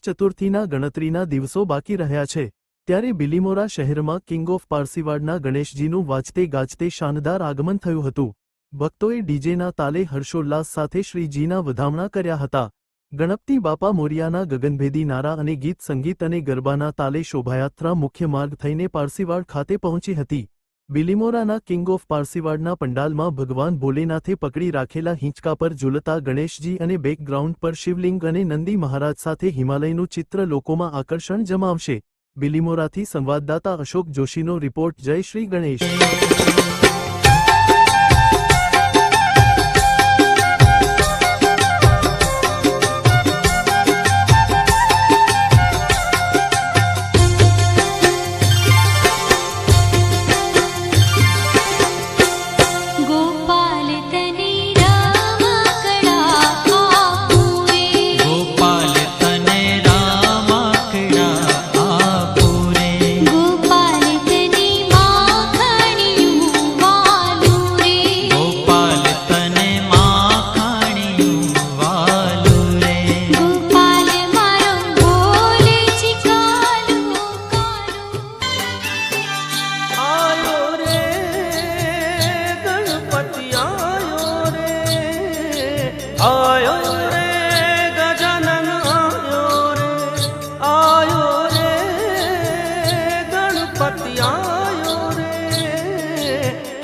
ચતુર્થીના ગણતરીના દિવસો બાકી રહ્યા છે, ત્યારે બિલીમોરા શહેરમાં કિંગ ઓફ પારસીવાડના ગણેશજીનું વાજતે ગાજતે શાનદાર આગમન થયું હતું. ભક્તોએ ડીજેના તાલે હર્ષોલ્લાસ સાથે શ્રીજીના વધામણા કર્યા હતા. ગણપતિ બાપા મોરિયાના ગગનભેદી નારા અને ગીત સંગીત અને ગરબાના તાલે શોભાયાત્રા મુખ્ય માર્ગ થઈને પારસીવાડ ખાતે પહોંચી હતી. બિલીમોરાના કિંગ ઓફ પારસીવાડના પંડાલમાં ભગવાન ભોલેનાથે પકડી રાખેલા હિંચકા પર ઝૂલતા ગણેશજી અને બેકગ્રાઉન્ડ પર શિવલિંગ અને નંદી મહારાજ સાથે હિમાલયનું ચિત્ર લોકોમાં આકર્ષણ જમાવશે. બિલીમોરાથી સંવાદદાતા અશોક જોશીનો રિપોર્ટ, જય શ્રી ગણેશ.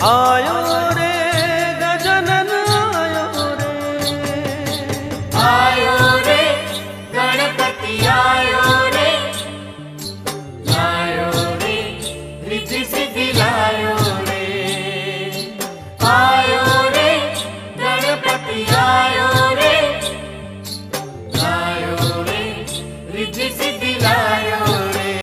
哎呦。